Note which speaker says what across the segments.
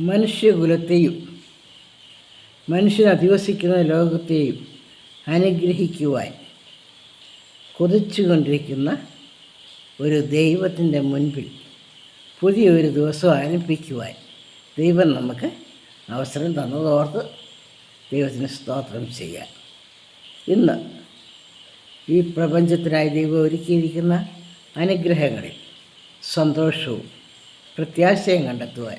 Speaker 1: മനുഷ്യകുലത്തെയും മനുഷ്യൻ അധിവസിക്കുന്ന ലോകത്തെയും അനുഗ്രഹിക്കുവാൻ കൊതിച്ചുകൊണ്ടിരിക്കുന്ന ഒരു ദൈവത്തിന്റെ മുൻപിൽ പുതിയൊരു ദിവസം ആരംഭിക്കുവാൻ ദൈവം നമുക്ക് അവസരം തന്നതോർത്ത് ദൈവത്തിന് സ്തോത്രം ചെയ്യാം ഇന്ന് ഈ പ്രപഞ്ചത്തിനായി ദൈവം ഒരുക്കിയിരിക്കുന്ന അനുഗ്രഹങ്ങളിൽ സന്തോഷവും പ്രത്യാശയും കണ്ടെത്തുവാൻ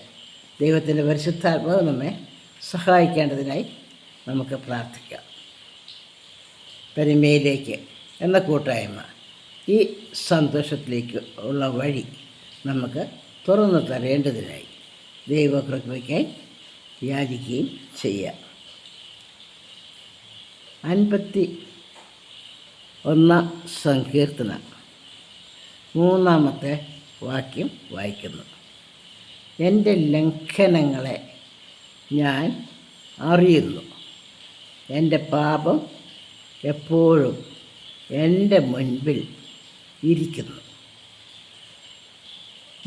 Speaker 1: ദൈവത്തിന്റെ പരിശുദ്ധാത്മാവ് നമ്മെ സഹായിക്കേണ്ടതിനായി നമുക്ക് പ്രാർത്ഥിക്കാം. പരിമയിലേക്ക് എന്ന കൂട്ടായ്മ ഈ സന്തോഷത്തിലേക്ക് ഉള്ള വഴി നമുക്ക് തുറന്നു തരേണ്ടതിനായി ദൈവകൃപയ്ക്കായി യാചിക്കുകയും ചെയ്യാം. അൻപത്തി ഒന്നാം സങ്കീർത്തന മൂന്നാമത്തെ വാക്യം വായിക്കുന്നു. എന്റെ ലംഘനങ്ങളെ ഞാൻ അറിയുന്നു. എന്റെ പാപം എപ്പോഴും എന്റെ മുൻപിൽ ഇരിക്കുന്നു.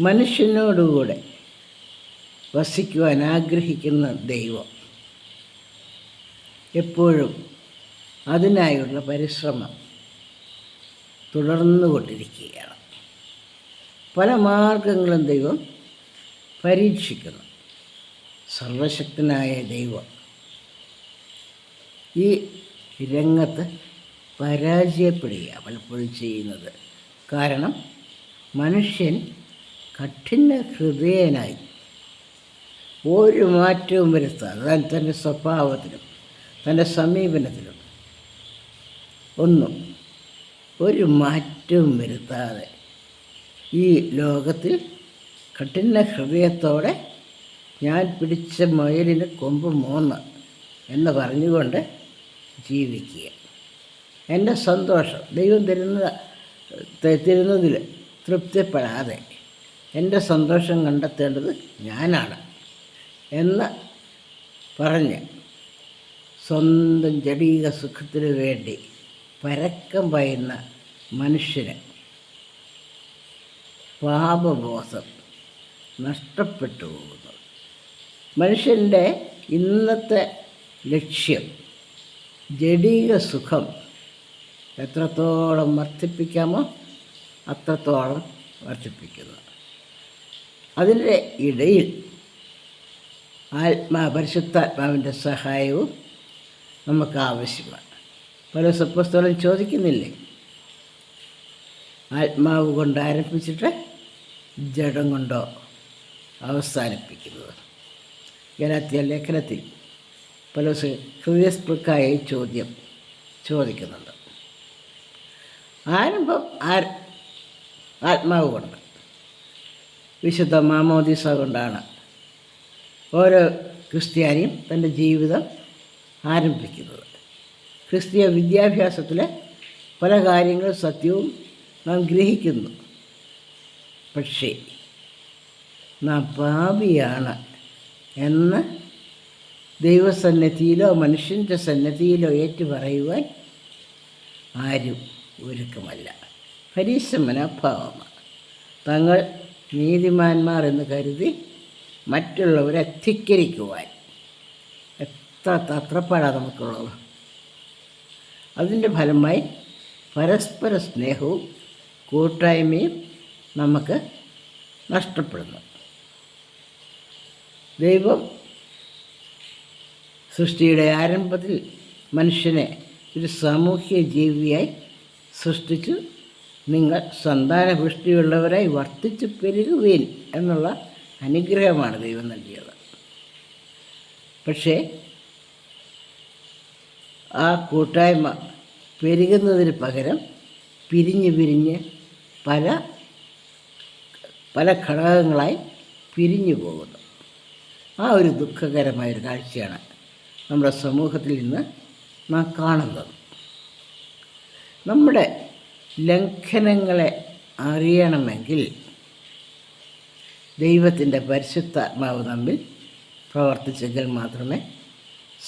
Speaker 1: മനുഷ്യനോടുകൂടെ വസിക്കുവാൻ ആഗ്രഹിക്കുന്ന ദൈവം എപ്പോഴും അതിനായുള്ള പരിശ്രമം തുടർന്നുകൊണ്ടിരിക്കുകയാണ്. പല മാർഗങ്ങളും ദൈവം പരീക്ഷിക്കുന്നു. സർവശക്തനായ ദൈവം. ഈ രംഗത്ത് പരാജയപ്പെടുക പലപ്പോഴും ചെയ്യുന്നത്. കാരണം മനുഷ്യൻ കഠിന ഹൃദയനായി ഒരു മാറ്റവും വരുത്താതെ താൻ തന്റെ സ്വഭാവത്തിലും തന്റെ സമീപനത്തിലും ഒന്നും ഒരു മാറ്റവും വരുത്താതെ ഈ ലോകത്തിൽ കഠിന ഹൃദയത്തോടെ ഞാൻ പിടിച്ച മയിലിന് കൊമ്പ് മൂന്ന് എന്ന് പറഞ്ഞുകൊണ്ട് ജീവിക്കുക. എന്റെ സന്തോഷം ദൈവം തരുന്ന തരുന്നതിൽ തൃപ്തിപ്പെടാതെ എന്റെ സന്തോഷം കണ്ടെത്തേണ്ടത് ഞാനാണ് എന്ന് പറഞ്ഞ് സ്വന്തം ജടീക സുഖത്തിനു വേണ്ടി പരക്കം പായുന്ന മനുഷ്യന് പാപബോധം നഷ്ടപ്പെട്ടു പോകുന്നത് മനുഷ്യന്റെ ഇന്നത്തെ ലക്ഷ്യം ജടീക സുഖം എത്രത്തോളം വർദ്ധിപ്പിക്കാമോ അത്രത്തോളം വർദ്ധിപ്പിക്കുന്നു. അതിന്റെ ഇടയിൽ ആത്മാ പരിശുദ്ധാത്മാവിന്റെ സഹായവും നമുക്ക് ആവശ്യമാണ്. പല സപ്പുസ്തകം ചോദിക്കുന്നില്ലേ? ആത്മാവ് കൊണ്ട് ആരംഭിച്ചിട്ട് ജഡം കൊണ്ടോ അവസാനിപ്പിക്കുന്നത്. ഗലാത്തിയ ലേഖനത്തിൽ പല ഹൃദയസ്പൃക്കായ ചോദ്യം ചോദിക്കുന്നുണ്ട്. ആരംഭം ആ ആത്മാവ് കൊണ്ട് വിശുദ്ധ മാമോദിസ കൊണ്ടാണ്. ഓരോ ക്രിസ്ത്യാനിയും തന്റെ ജീവിതം ആരംഭിക്കുന്നത്. ക്രിസ്തീയ വിദ്യാഭ്യാസത്തിലെ പല കാര്യങ്ങളും സത്യവും നാം ഗ്രഹിക്കുന്നു. പക്ഷേ നാം പാപിയാണ് എന്ന് ദൈവസന്നിധിയിലോ മനുഷ്യന്റെ സന്നിധിയിലോ ഏറ്റു പറയുവാൻ ആരും ഒരുക്കമല്ല. പരീക്ഷ മനോഭാവമാണ് തങ്ങൾ നീതിമാന്മാർ എന്ന് കരുതി മറ്റുള്ളവരെ ധിക്കരിക്കുവാൻ. എത്ര തത്രപ്പാടാണ് നമുക്കുള്ളത്. അതിന്റെ ഫലമായി പരസ്പര സ്നേഹവും കൂട്ടായ്മയും നമുക്ക് നഷ്ടപ്പെടുന്നു. ദൈവം സൃഷ്ടിയുടെ ആരംഭത്തിൽ മനുഷ്യനെ ഒരു സാമൂഹ്യ ജീവിയായി സൃഷ്ടിച്ചു. നിങ്ങൾ സന്താനപുഷ്ടിയുള്ളവരായി വർദ്ധിച്ചു പെരുകുവീൻ എന്നുള്ള അനുഗ്രഹമാണ് ദൈവം നൽകിയത്. പക്ഷേ ആ കൂട്ടായ്മ പെരുകുന്നതിന് പകരം പിരിഞ്ഞ് പിരിഞ്ഞ് പല പല ഘടകങ്ങളായി പിരിഞ്ഞു പോകുന്നു. ആ ഒരു ദുഃഖകരമായൊരു കാഴ്ചയാണ് നമ്മുടെ സമൂഹത്തിൽ നിന്ന് നാം കാണുന്നത്. നമ്മുടെ ലംഘനങ്ങളെ അറിയണമെങ്കിൽ ദൈവത്തിന്റെ പരിശുദ്ധാത്മാവ് തമ്മിൽ പ്രവർത്തിച്ചെങ്കിൽ മാത്രമേ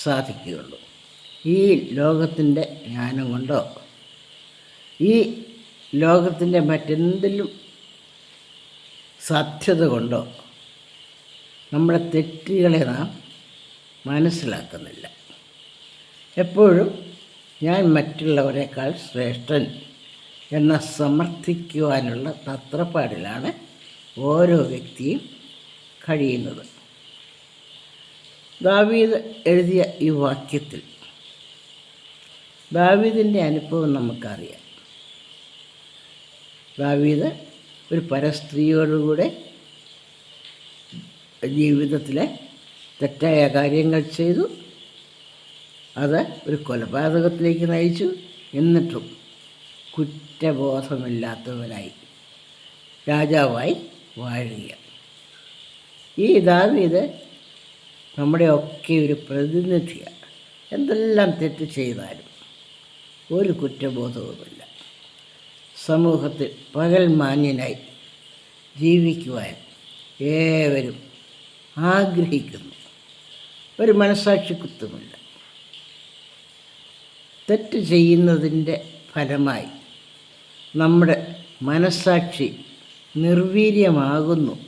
Speaker 1: സാധിക്കുകയുള്ളൂ. ഈ ലോകത്തിന്റെ ജ്ഞാനം കൊണ്ടോ ഈ ലോകത്തിന്റെ മറ്റെന്തെങ്കിലും സാധ്യത കൊണ്ടോ നമ്മുടെ തെറ്റുകളെ നാം മനസ്സിലാക്കുന്നില്ല. എപ്പോഴും ഞാൻ മറ്റുള്ളവരെക്കാൾ ശ്രേഷ്ഠൻ എന്ന സമർത്ഥിക്കുവാനുള്ള തത്രപ്പാടിലാണ് ഓരോ വ്യക്തിയും കഴിയുന്നത്. ദാവീദ് എഴുതിയ ഈ വാക്യത്തിൽ ദാവീദിന്റെ അനുഭവം നമുക്കറിയാം. ദാവീദ് ഒരു പരസ്ത്രീയോടുകൂടെ ജീവിതത്തിലെ തെറ്റായ കാര്യങ്ങൾ ചെയ്തു. അത് ഒരു കൊലപാതകത്തിലേക്ക് നയിച്ചു. എന്നിട്ടും കുറ്റബോധമില്ലാത്തവനായി രാജാവായി വാഴുക ഈ ദാവീത് നമ്മുടെ ഒക്കെ ഒരു പ്രതിനിധിയാണ്. എന്തെല്ലാം തെറ്റ് ചെയ്താലും ഒരു കുറ്റബോധവുമില്ല. സമൂഹത്തിൽ പകൽ മാന്യനായി ജീവിക്കുവാൻ ഏവരും ആഗ്രഹിക്കുന്നു. ഒരു മനസാക്ഷി കുത്തുമില്ല. തെറ്റ് ചെയ്യുന്നതിന്റെ ഫലമായി നമ്മുടെ മനസാക്ഷി നിർവീര്യമാകുന്നു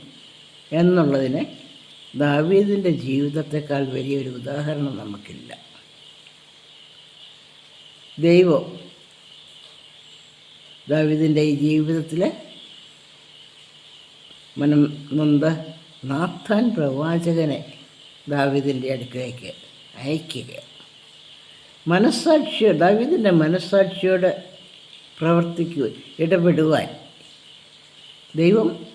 Speaker 1: എന്നുള്ളതിന് ദാവീദിന്റെ ജീവിതത്തെക്കാൾ വലിയൊരു ഉദാഹരണം നമുക്കില്ല. ദൈവം ദാവീദിന്റെ ഈ ജീവിതത്തിൽ മനം നൊന്ത നാഥാൻ പ്രവാചകനെ ദാവിദിന്റെ അടുക്കലേക്ക് അയക്കുക മനസ്സാക്ഷിയോ ദാവിദിന്റെ മനസ്സാക്ഷിയോട് പ്രവർത്തിക്കുക ഇടപെടുവാൻ. ദൈവം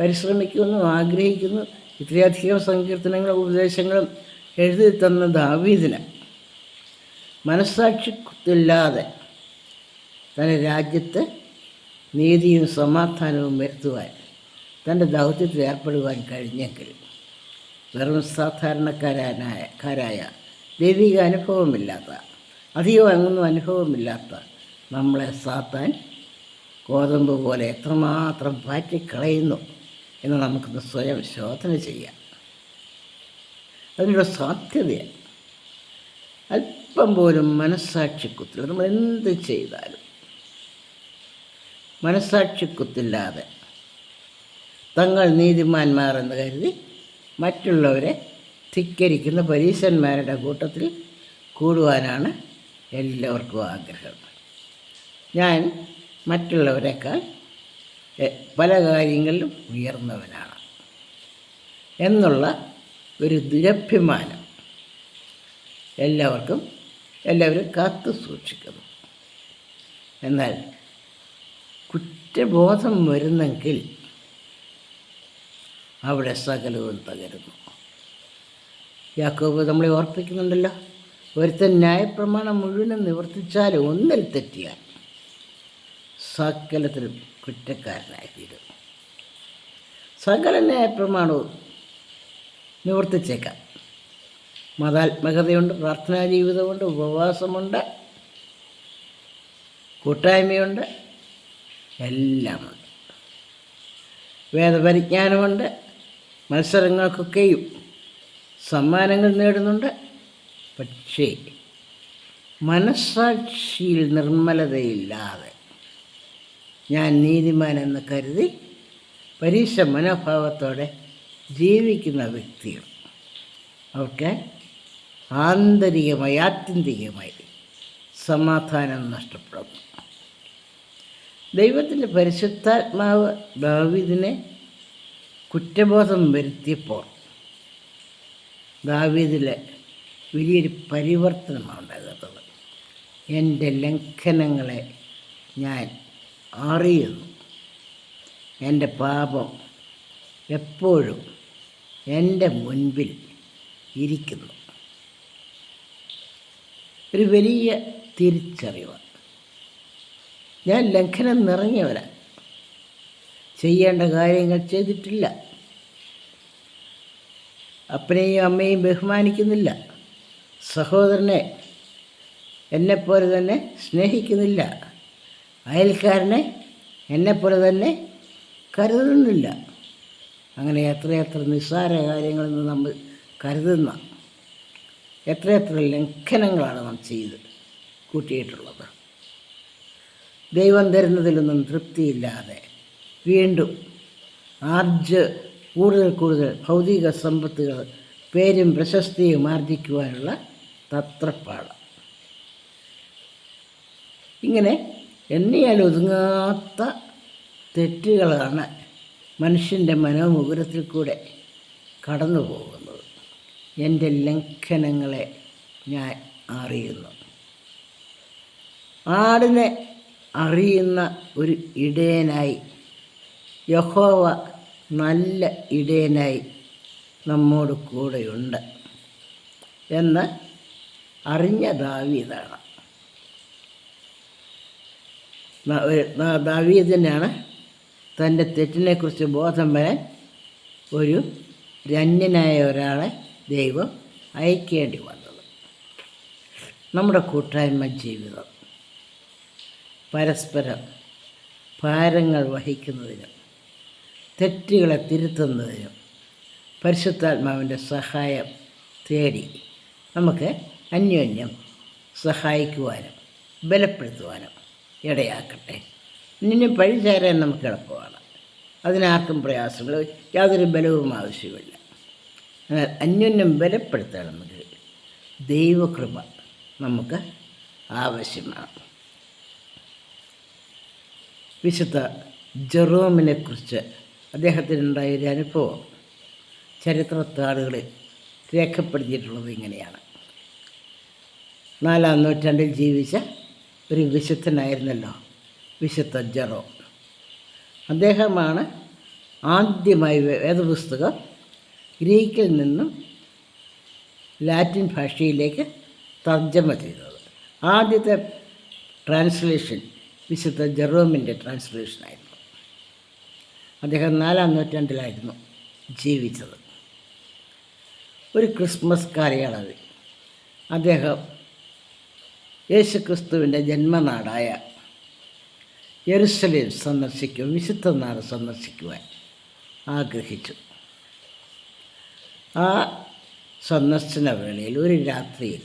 Speaker 1: പരിശ്രമിക്കുന്നു ആഗ്രഹിക്കുന്നു. ഇത്രയധികം സങ്കീർത്തനങ്ങളും ഉപദേശങ്ങളും എഴുതി തന്ന ദാവീദിന് മനസ്സാക്ഷിത്തില്ലാതെ തന്റെ രാജ്യത്ത് നീതിയും സമാധാനവും വരുത്തുവാൻ തന്റെ ദൗത്യത്തിൽ ഏർപ്പെടുവാൻ കഴിഞ്ഞെങ്കിൽ വെറും സാധാരണക്കാരനായ കാരായ ദൈവിക അനുഭവമില്ലാത്ത അധികം അങ്ങൊന്നും അനുഭവമില്ലാത്ത നമ്മളെ സാത്താൻ ഗോതമ്പ് പോലെ എത്രമാത്രം പാറ്റിക്കളയുന്നു എന്ന് നമുക്കൊന്ന് സ്വയം ശോധന ചെയ്യാം. അതിനുള്ള സാധ്യതയാണ് അല്പം പോലും മനസ്സാക്ഷിക്കുത്തില്ല നമ്മൾ എന്ത് ചെയ്താലും മനസ്സാക്ഷിക്കുത്തില്ലാതെ തങ്ങൾ നീതിമാന്മാരെന്ന് കരുതി മറ്റുള്ളവരെ ധിക്കരിക്കുന്ന പരീശന്മാരുടെ കൂട്ടത്തിൽ കൂടുവാനാണ് എല്ലാവർക്കും ആഗ്രഹം. ഞാൻ മറ്റുള്ളവരെക്കാൾ പല കാര്യങ്ങളിലും ഉയർന്നവനാണ്. എന്നുള്ള ഒരു ദുരഭിമാനം എല്ലാവർക്കും എല്ലാവരും കാത്തു സൂക്ഷിക്കുന്നു. എന്നാൽ കുറ്റബോധം വരുന്നെങ്കിൽ അവിടെ സകലവും തകരുന്നു. യാക്കോബ് നമ്മളെ ഓർപ്പിക്കുന്നുണ്ടല്ലോ ഒരുത്തൻ ന്യായപ്രമാണം മുഴുവനും നിവർത്തിച്ചാൽ ഒന്നിൽ തെറ്റിയാൽ സകലത്തിലും കുറ്റക്കാരനായി തീരും സകല ന്യായപ്രമാണവും നിവർത്തിച്ചേക്കാം. മതാത്മകതയുണ്ട് പ്രാർത്ഥനാ ജീവിതമുണ്ട് ഉപവാസമുണ്ട് കൂട്ടായ്മയുണ്ട് എല്ലാമുണ്ട്. വേദപരിജ്ഞാനമുണ്ട് മത്സരങ്ങൾക്കൊക്കെയും സമ്മാനങ്ങൾ നേടുന്നുണ്ട്. പക്ഷേ മനസ്സാക്ഷിയിൽ നിർമ്മലതയില്ലാതെ ഞാൻ നീതിമാൻ എന്ന് കരുതി പരീക്ഷ മനോഭാവത്തോടെ ജീവിക്കുന്ന വ്യക്തികൾ അവർക്ക് ആന്തരികമായി ആത്യന്തികമായി സമാധാനം നഷ്ടപ്പെടുന്നു ദൈവത്തിന്റെ പരിശുദ്ധാത്മാവ് ദാവീദിനെ കുറ്റബോധം വരുത്തിയപ്പോൾ ദാവീദിലെ വലിയൊരു പരിവർത്തനമാണ് ഉണ്ടാകുന്നത് എന്റെ ലംഘനങ്ങളെ ഞാൻ അറിയുന്നു. എന്റെ പാപം എപ്പോഴും എന്റെ മുൻപിൽ ഇരിക്കുന്നു. ഒരു വലിയ തിരിച്ചറിവ്. ഞാൻ ലംഘനം നിറഞ്ഞവരാണ് ചെയ്യേണ്ട കാര്യങ്ങൾ ചെയ്തിട്ടില്ല. അപ്പനെയും അമ്മയും ബഹുമാനിക്കുന്നില്ല. സഹോദരനെ എന്നെപ്പോലെ തന്നെ സ്നേഹിക്കുന്നില്ല. അയൽക്കാരനെ എന്നെപ്പോലെ തന്നെ കരുതുന്നില്ല. അങ്ങനെ എത്രയെത്ര നിസ്സാര കാര്യങ്ങളെന്ന് നമ്മൾ കരുതുന്ന എത്രയെത്ര ലംഘനങ്ങളാണ് നാം ചെയ്ത് കൂട്ടിയിട്ടുള്ളത്. ദൈവം തരുന്നതിലൊന്നും തൃപ്തിയില്ലാതെ വീണ്ടും ആർജ കൂടുതൽ കൂടുതൽ ഭൗതിക സമ്പത്തുകൾ പേരും പ്രശസ്തിയും ആർജിക്കുവാനുള്ള തത്രപ്പാട്. ഇങ്ങനെ എണ്ണിയാൽ ഒതുങ്ങാത്ത തെറ്റുകളാണ് മനുഷ്യന്റെ മനോമുകുരത്തിൽ കൂടെ കടന്നു പോകുന്നത്. എന്റെ ലംഘനങ്ങളെ ഞാൻ അറിയുന്നു. ആടിനെ അറിയുന്ന ഒരു ഇടയനായി യഹോവ നല്ല ഇടയനായി നമ്മോട് കൂടെയുണ്ട് എന്ന് അറിഞ്ഞ ദാവീദാണ്. ദാവീദിനാണ് തന്റെ തെറ്റിനെക്കുറിച്ച് ബോധം വരാൻ ഒരു രന്യനായ ഒരാളെ ദൈവം അയക്കേണ്ടി വന്നത്. നമ്മുടെ കൂട്ടായ്മ ജീവിതം പരസ്പരം ഭാരങ്ങൾ വഹിക്കുന്നതിനും തെറ്റുകളെ തിരുത്തുന്നതിനും പരിശുദ്ധാത്മാവിന്റെ സഹായം തേടി നമുക്ക് അന്യോന്യം സഹായിക്കുവാനും ബലപ്പെടുത്തുവാനും ഇടയാക്കട്ടെ. ഇനി പഴിചാരാൻ നമുക്ക് എളുപ്പമാണ്. അതിനാർക്കും പ്രയാസങ്ങൾ യാതൊരു ബലവും ആവശ്യമില്ല എന്നാൽ അന്യോന്യം ബലപ്പെടുത്തണമെങ്കിൽ ദൈവകൃപ നമുക്ക് ആവശ്യമാണ്. വിശുദ്ധ ജെറോമിനെ കുറിച്ച് അദ്ദേഹത്തിനുണ്ടായ ഒരു അനുഭവം ചരിത്രത്താളുകളിൽ രേഖപ്പെടുത്തിയിട്ടുള്ളത് ഇങ്ങനെയാണ്. നാലാം നൂറ്റാണ്ടിൽ ജീവിച്ച ഒരു വിശുദ്ധനായിരുന്നല്ലോ വിശുദ്ധ ജെറോ അദ്ദേഹമാണ് ആദ്യമായി വേദപുസ്തകം ഗ്രീക്കിൽ നിന്നും ലാറ്റിൻ ഭാഷയിലേക്ക് തർജമ ചെയ്തത്. ആദ്യത്തെ ട്രാൻസ്ലേഷൻ വിശുദ്ധ ജെറോമിന്റെ ട്രാൻസ്ലേഷനായിരുന്നു. അദ്ദേഹം നാലാം നൂറ്റാണ്ടിലായിരുന്നു ജീവിച്ചത്. ഒരു ക്രിസ്മസ് കാലയളവിൽ അദ്ദേഹം യേശുക്രിസ്തുവിന്റെ ജന്മനാടായ യെരുസലേം സന്ദർശിക്കും വിശുദ്ധ നാട് സന്ദർശിക്കുവാൻ ആഗ്രഹിച്ചു. ആ സന്ദർശന വേളയിൽ ഒരു രാത്രിയിൽ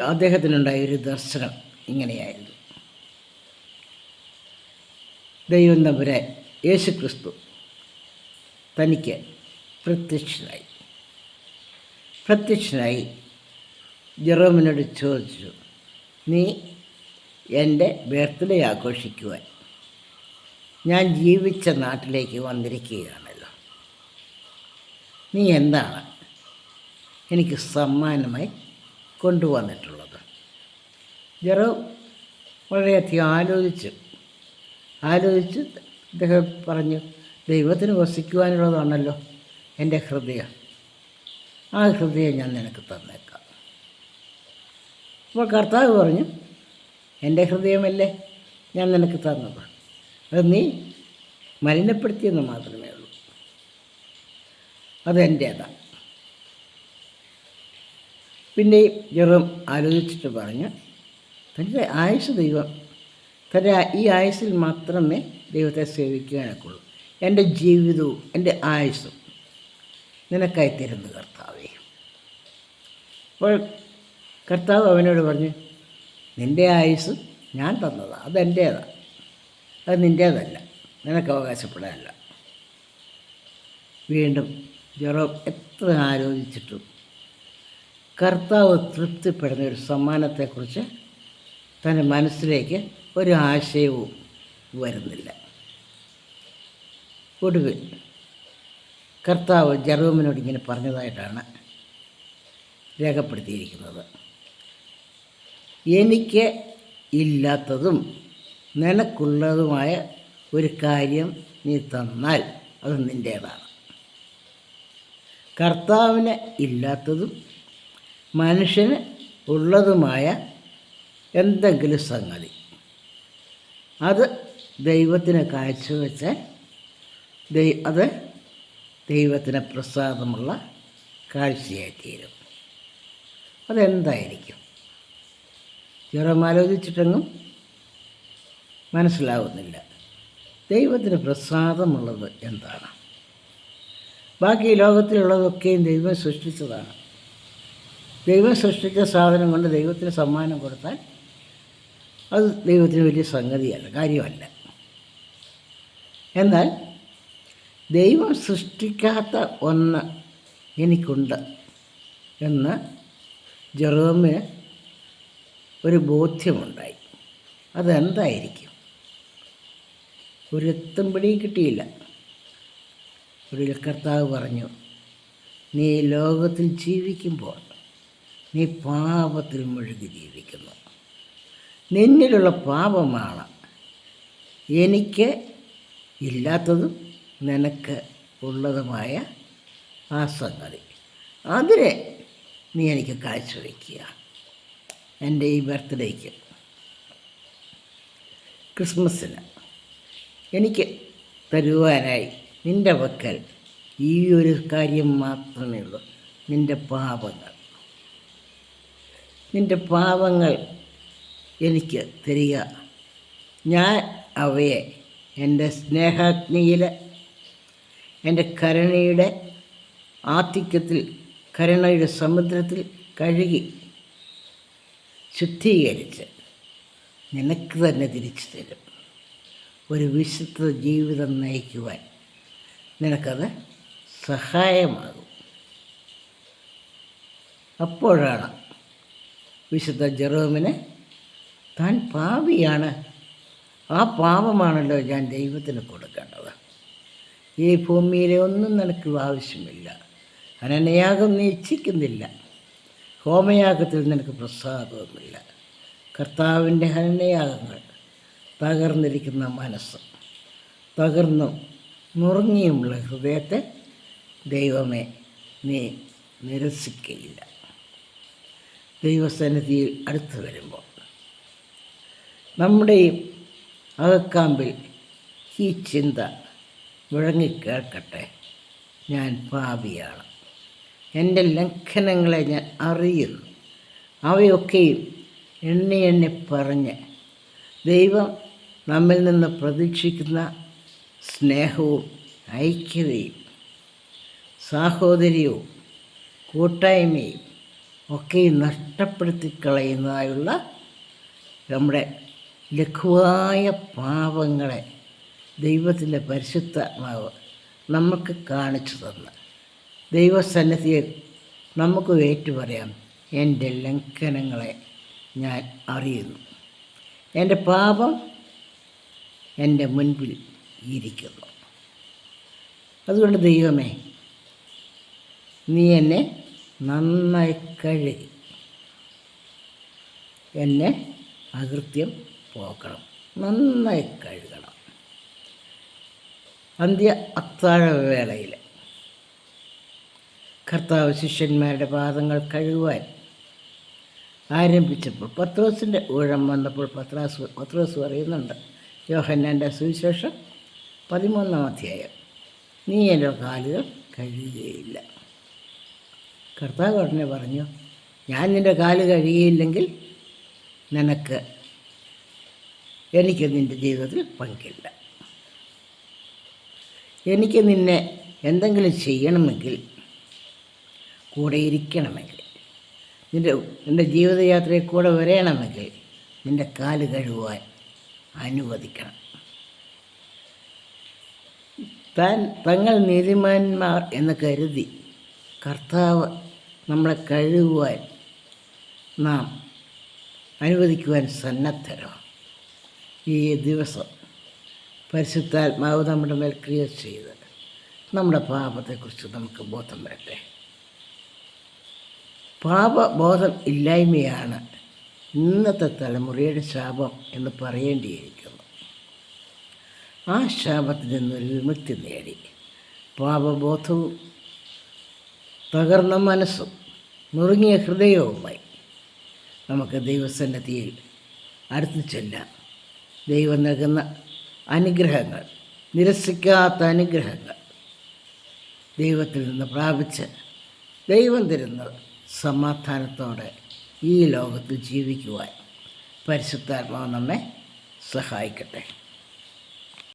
Speaker 1: അദ്ദേഹത്തിനുണ്ടായ ഒരു ദർശനം ഇങ്ങനെയായിരുന്നു. ദൈവം തമ്പുരാൻ യേശുക്രിസ്തു തനിക്ക് പ്രത്യക്ഷനായി. പ്രത്യക്ഷനായി ജെറോമിനോട് ചോദിച്ചു നീ എന്റെ ബർത്ത്ഡേ ആഘോഷിക്കുവാൻ ഞാൻ ജീവിച്ച നാട്ടിലേക്ക് വന്നിരിക്കുകയാണല്ലോ. നീ എന്താണ് എനിക്ക് സമ്മാനമായി കൊണ്ടുവന്നിട്ടുള്ളത്? ജെറോ വളരെയധികം ആലോചിച്ചു. ആലോചിച്ച് അദ്ദേഹം പറഞ്ഞു ദൈവത്തിന് വസിക്കുവാനുള്ളതാണല്ലോ എന്റെ ഹൃദയം. ആ ഹൃദയം ഞാൻ നിനക്ക് തന്നേക്കാം. അപ്പോൾ കർത്താവ് പറഞ്ഞു എന്റെ ഹൃദയമല്ലേ ഞാൻ നിനക്ക് തന്നത്? അത് നീ മലിനപ്പെടുത്തിയെന്ന് മാത്രമേ ഉള്ളൂ. അതെന്റേതാണ് പിന്നെ ജെറും ആലോചിച്ചിട്ട് പറഞ്ഞു തന്റെ ആയുഷ ദൈവം തന്റെ ഈ ആയുസ്സിൽ മാത്രമേ ദൈവത്തെ സേവിക്കാനൊക്കുള്ളൂ എന്റെ ജീവിതവും എന്റെ ആയുസ്സും നിനക്കായി തരുന്നു കർത്താവേ. അപ്പോൾ കർത്താവ് അവനോട് പറഞ്ഞു നിന്റെ ആയുസ് ഞാൻ തന്നതാണ് അതെന്റേതാണ് അത് നിന്റേതല്ല നിനക്ക് അവകാശപ്പെടാനല്ല. വീണ്ടും ജെറോം എത്ര ആലോചിച്ചിട്ടും കർത്താവ് തൃപ്തിപ്പെടുന്ന ഒരു സമ്മാനത്തെക്കുറിച്ച് തന്റെ മനസ്സിലേക്ക് ഒരു ആശയവും വരുന്നില്ല. ഒടുവിൽ കർത്താവ് ജെറോമിനോട് ഇങ്ങനെ പറഞ്ഞതായിട്ടാണ് രേഖപ്പെടുത്തിയിരിക്കുന്നത്. എനിക്ക് ഇല്ലാത്തതും നിനക്കുള്ളതുമായ ഒരു കാര്യം നീ തന്നാൽ അത് നിന്റേതാണ് കർത്താവിന് ഇല്ലാത്തതും മനുഷ്യന് ഉള്ളതുമായ എന്തെങ്കിലും സംഗതി അത് ദൈവത്തിന് കാഴ്ചവെച്ച് ദൈ അത് ദൈവത്തിന് പ്രസാദമുള്ള കാഴ്ചയായി തീരും അതെന്തായിരിക്കും? ചെറും ആലോചിച്ചിട്ടെങ്ങും മനസ്സിലാവുന്നില്ല. ദൈവത്തിന് പ്രസാദമുള്ളത് എന്താണ്? ബാക്കി ലോകത്തിലുള്ളതൊക്കെയും ദൈവം സൃഷ്ടിച്ചതാണ്. ദൈവം സൃഷ്ടിച്ച സാധനം കൊണ്ട് ദൈവത്തിന് സമ്മാനം കൊടുത്താൽ അത് ദൈവത്തിന് വലിയ സംഗതിയല്ല കാര്യമല്ല. എന്നാൽ ദൈവം സൃഷ്ടിക്കാത്ത ഒന്ന് എനിക്കുണ്ട് എന്ന് ജെറോമിന് ഒരു ബോധ്യമുണ്ടായി. അതെന്തായിരിക്കും? ഒരു എത്തും പിടിയും കിട്ടിയില്ല. ഒരു കർത്താവ് പറഞ്ഞു നീ ലോകത്തിൽ ജീവിക്കുമ്പോൾ നീ പാപത്തിൽ മുഴുകി ജീവിക്കുന്നു. നിന്നിലുള്ള പാപമാണ്. എനിക്ക് ഇല്ലാത്തതും നിനക്ക് ഉള്ളതുമായ ആ സംഗതി അതിനെ നീ എനിക്ക് കാഴ്ചവെക്കുക എന്റെ ഈ ബർത്ത്ഡേക്ക് ക്രിസ്മസിന് എനിക്ക് തരുവാനായി നിന്റെ പക്കൽ ഈ ഒരു കാര്യം മാത്രമേ ഉള്ളൂ. നിന്റെ പാപങ്ങൾ. നിന്റെ പാപങ്ങൾ എനിക്ക് തരിക. ഞാൻ അവയെ എന്റെ സ്നേഹാഗ്നിയിൽ എന്റെ കരുണയുടെ ആധിക്യത്തിൽ കരുണയുടെ സമുദ്രത്തിൽ കഴുകി ശുദ്ധീകരിച്ച് നിനക്ക് തന്നെ തിരിച്ചു തരും. ഒരു വിശുദ്ധ ജീവിതം നയിക്കുവാൻ നിനക്കത് സഹായമാകും. അപ്പോഴാണ് വിശുദ്ധ ജെറോമിന് താൻ പാപിയാണ്. ആ പാപമാണല്ലോ ഞാൻ ദൈവത്തിന് കൊടുക്കേണ്ടത്. ഈ ഭൂമിയിലെ ഒന്നും നിനക്ക് ആവശ്യമില്ല. അനനയാഗം നീ ഇച്ഛിക്കുന്നില്ല. ഹോമയാഗത്തിൽ നിനക്ക് പ്രസാദവുമില്ല. കർത്താവിന്റെ ഹനനയാഗങ്ങൾ തകർന്നിരിക്കുന്ന മനസ്സ്. തകർന്നും നുറുങ്ങിയുമുള്ള ഹൃദയത്തെ ദൈവമേ നീ നിരസിക്കയില്ല. ദൈവസന്നിധിയിൽ അടുത്തു വരുമ്പോൾ നമ്മുടെ ഈ അകക്കാമ്പിൽ ഈ ചിന്ത മുഴങ്ങിക്കേൾക്കട്ടെ. ഞാൻ പാപിയാണ്. എന്റെ ലംഘനങ്ങളെ ഞാൻ അറിയുന്നു. അവയൊക്കെയും എണ്ണി എണ്ണി പറഞ്ഞ് ദൈവം നമ്മിൽ നിന്ന് പ്രതീക്ഷിക്കുന്ന സ്നേഹവും ഐക്യതയും സാഹോദര്യവും കൂട്ടായ്മയും ഒക്കെ നഷ്ടപ്പെടുത്തി കളയുന്നതായുള്ള നമ്മുടെ ലഘുവായ പാപങ്ങളെ ദൈവത്തിന്റെ പരിശുദ്ധാത്മാവ് നമുക്ക് കാണിച്ചു തന്ന് ദൈവസന്നിധിയിൽ നമുക്ക് ഏറ്റുപറയാം എന്റെ ലംഘനങ്ങളെ ഞാൻ അറിയുന്നു. എന്റെ പാപം എന്റെ മുൻപിൽ ഇരിക്കുന്നു. അതുകൊണ്ട് ദൈവമേ നീ എന്നെ നന്നായി കഴുകി എന്നെ അകൃത്യം പോക്കണം നന്നായി കഴുകണം. അന്ത്യ അത്താഴവേളയിൽ കർത്താവ് ശിഷ്യന്മാരുടെ പാദങ്ങൾ കഴുകുവാൻ ആരംഭിച്ചപ്പോൾ പത്രോസിന്റെ ഊഴം വന്നപ്പോൾ പത്രാസ് പത്രോസ് പറയുന്നുണ്ട് യോഹന്നാന്റെ സുവിശേഷം പതിമൂന്നാം അധ്യായം നീ എന്റെ കാലുകൾ കഴുകുകയില്ല. കർത്താവ് ഉടനെ പറഞ്ഞു ഞാൻ നിന്റെ കാൽ കഴുകിയില്ലെങ്കിൽ നിനക്ക് എനിക്ക് നിന്റെ ജീവിതത്തിൽ പങ്കില്ല. എനിക്ക് നിന്നെ എന്തെങ്കിലും ചെയ്യണമെങ്കിൽ കൂടെ ഇരിക്കണമെങ്കിൽ നിന്റെ നിന്റെ ജീവിതയാത്രയിൽ കൂടെ വരയണമെങ്കിൽ നിന്റെ കാൽ കഴുകുവാൻ അനുവദിക്കണം. താൻ തങ്ങൾ നീതിമാന്മാർ എന്ന് കരുതി കർത്താവ് നമ്മളെ കഴുകുവാൻ നാം അനുവദിക്കുവാൻ സന്നദ്ധരോ ഈ ദിവസം പരിശുദ്ധാത്മാവ് നമ്മുടെ മേൽ ക്രിയ ചെയ്ത് നമ്മുടെ പാപത്തെക്കുറിച്ച് നമുക്ക് ബോധം വരട്ടെ. പാപബോധം ഇല്ലായ്മയാണ് ഇന്നത്തെ തലമുറയുടെ ശാപം എന്ന് പറയേണ്ടിയിരിക്കുന്നു. ആ ശാപത്തിൽ നിന്നൊരു വിമുക്തി നേടി. പാപബോധവും തകർന്ന മനസ്സും നുറുങ്ങിയ ഹൃദയവുമായി നമുക്ക് ദൈവസന്നദ്ധിയിൽ അടുത്തു ചെല്ലാം. ദൈവം നൽകുന്ന അനുഗ്രഹങ്ങൾ നിരസിക്കാത്ത അനുഗ്രഹങ്ങൾ ദൈവത്തിൽ നിന്ന് പ്രാപിച്ച് ദൈവം തരുന്ന സമാധാനത്തോടെ ഈ ലോകത്തിൽ ജീവിക്കുവാൻ പരിശുദ്ധാത്മാവ് നമ്മെ സഹായിക്കട്ടെ.